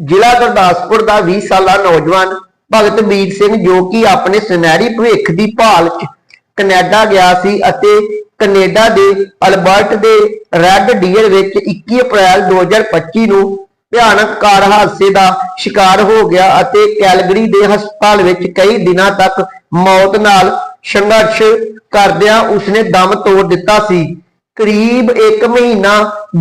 ਜ਼ਿਲ੍ਹਾ ਗੁਰਦਾਸਪੁਰ ਦਾ 20 ਸਾਲਾ ਨੌਜਵਾਨ ਭਗਤ ਵੀਰ ਸਿੰਘ ਜੋ ਕਿ ਆਪਣੇ ਸੁਨਹਿਰੀ ਭਵਿੱਖ ਦੀ ਭਾਲ 'ਚ ਕੈਨੇਡਾ ਗਿਆ ਸੀ ਅਤੇ ਕੈਨੇਡਾ ਦੇ ਅਲਬਰਟ ਦੇ ਰੈੱਡ ਡੀਅਰ ਵਿੱਚ 21 ਅਪ੍ਰੈਲ 2025 ਨੂੰ ਭਿਆਨਕ ਕਾਰ ਹਾਦਸੇ ਦਾ ਸ਼ਿਕਾਰ ਹੋ ਗਿਆ ਅਤੇ ਕੈਲਗਰੀ ਦੇ ਹਸਪਤਾਲ ਵਿੱਚ ਕਈ ਦਿਨਾਂ ਤੱਕ ਮੌਤ ਨਾਲ ਸੰਘਰਸ਼ ਕਰਦਿਆਂ ਉਸਨੇ ਦਮ ਤੋੜ ਦਿੱਤਾ ਸੀ। ਕਰੀਬ 1 ਮਹੀਨਾ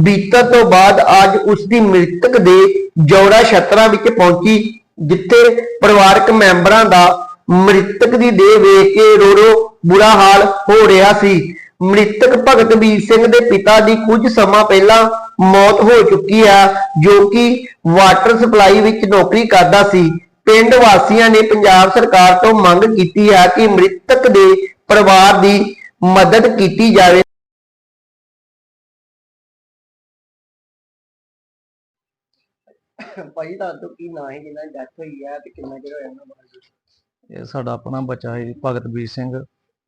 ਬੀਤਣ ਤੋਂ ਬਾਅਦ ਅੱਜ ਉਸਦੀ ਮ੍ਰਿਤਕ ਦੇ ਜੌੜਾ ਛਤਰਾ ਵਿੱਚ ਪਹੁੰਚੀ, ਜਿੱਥੇ ਪਰਿਵਾਰਕ ਮੈਂਬਰਾਂ ਦਾ ਮ੍ਰਿਤਕ ਦੀ ਦੇਹ ਵੇਖ ਕੇ ਰੋ ਰੋ ਬੁਰਾ ਹਾਲ ਹੋ ਰਿਹਾ ਸੀ। ਮ੍ਰਿਤਕ ਭਗਤ ਵੀਰ ਸਿੰਘ ਦੇ ਪਿਤਾ ਦੀ ਕੁਝ ਸਮਾਂ ਪਹਿਲਾਂ ਮੌਤ ਹੋ ਚੁੱਕੀ ਹੈ ਜੋ ਕਿ ਵਾਟਰ ਸਪਲਾਈ ਵਿੱਚ ਨੌਕਰੀ ਕਰਦਾ ਸੀ। ਪਿੰਡ ਵਾਸੀਆਂ ਨੇ ਪੰਜਾਬ ਸਰਕਾਰ ਤੋਂ ਮੰਗ ਕੀਤੀ ਹੈ ਕਿ ਮ੍ਰਿਤਕ ਦੇ ਪਰਿਵਾਰ ਦੀ ਮਦਦ ਕੀਤੀ ਜਾਵੇ। ਭਾਈ ਦੱਸ ਦਿਓ ਕੀ ਨਾਂ ਹੈ? ਜਿਹਨਾਂ ਦੀ ਡੈਥ ਹੋਈ ਹੈ ਤੇ ਕਿੰਨਾ ਚਿਰ ਹੋਇਆ ਉਹਨਾਂ ਬਾਰੇ ਇਹ ਸਾਡਾ ਆਪਣਾ ਬੱਚਾ ਹੈ ਭਗਤ ਵੀਰ ਸਿੰਘ।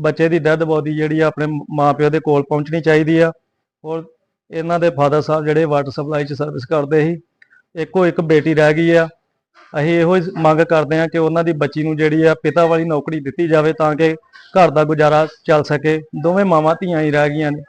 ਬੱਚੇ ਦੀ ਡੈੱਡ ਬੋਡੀ ਜਿਹੜੀ ਆ ਆਪਣੇ ਮਾਪਿਓ ਦੇ ਕੋਲ ਪਹੁੰਚਣੀ ਚਾਹੀਦੀ ਆ। ਔਰ ਇਹਨਾਂ ਦੇ ਫਾਦਰ ਸਾਹਿਬ ਜਿਹੜੇ ਵਾਟਰ ਸਪਲਾਈ 'ਚ ਸਰਵਿਸ ਕਰਦੇ ਸੀ, ਇੱਕੋ ਇੱਕ ਬੇਟੀ ਰਹਿ ਗਈ ਆ। ਅਸੀਂ ਇਹੋ ਹੀ ਮੰਗ ਕਰਦੇ ਹਾਂ ਕਿ ਉਹਨਾਂ ਦੀ ਬੱਚੀ ਨੂੰ ਜਿਹੜੀ ਆ ਪਿਤਾ ਵਾਲੀ ਨੌਕਰੀ ਦਿੱਤੀ ਜਾਵੇ ਤਾਂ ਕਿ ਘਰ ਦਾ ਗੁਜ਼ਾਰਾ ਚੱਲ ਸਕੇ। ਦੋਵੇਂ ਮਾਵਾਂ ਧੀਆਂ ਹੀ ਰਹਿ ਗਈਆਂ ਨੇ।